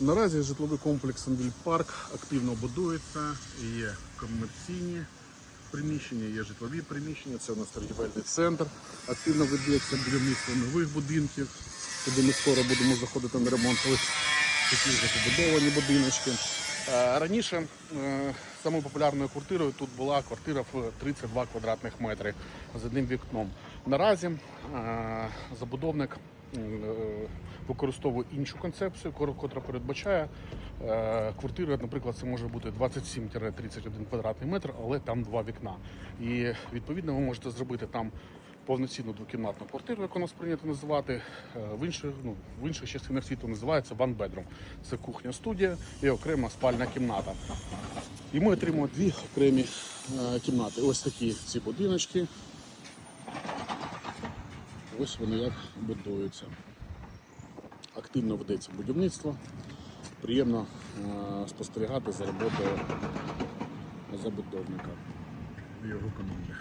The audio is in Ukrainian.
Наразі житловий комплекс Анвіль Парк активно будується. Є комерційні приміщення, є житлові приміщення. Це у нас торгівельний центр. Активно ведеться будівництво нових будинків, куди ми скоро будемо заходити на ремонт. Такі вже побудовані будиночки. Е, Раніше е, самою популярною квартирою тут була квартира в 32 квадратних метри з одним вікном. Наразі е, забудовник використовує іншу концепцію, котра передбачає е, квартира, наприклад, це може бути 27-31 квадратний метр, але там два вікна. І відповідно ви можете зробити там повноцінну двокімнатну квартиру, яку нас прийнято називати. Е, В інших, ну, в інших частинах світу називається one bedroom. Це кухня студія і окрема спальна кімната. І ми отримуємо дві окремі е, кімнати. Ось такі ці будиночки. Ось вони як будуються. Активно ведеться будівництво. Приємно е, спостерігати за роботою забудовника в його команді.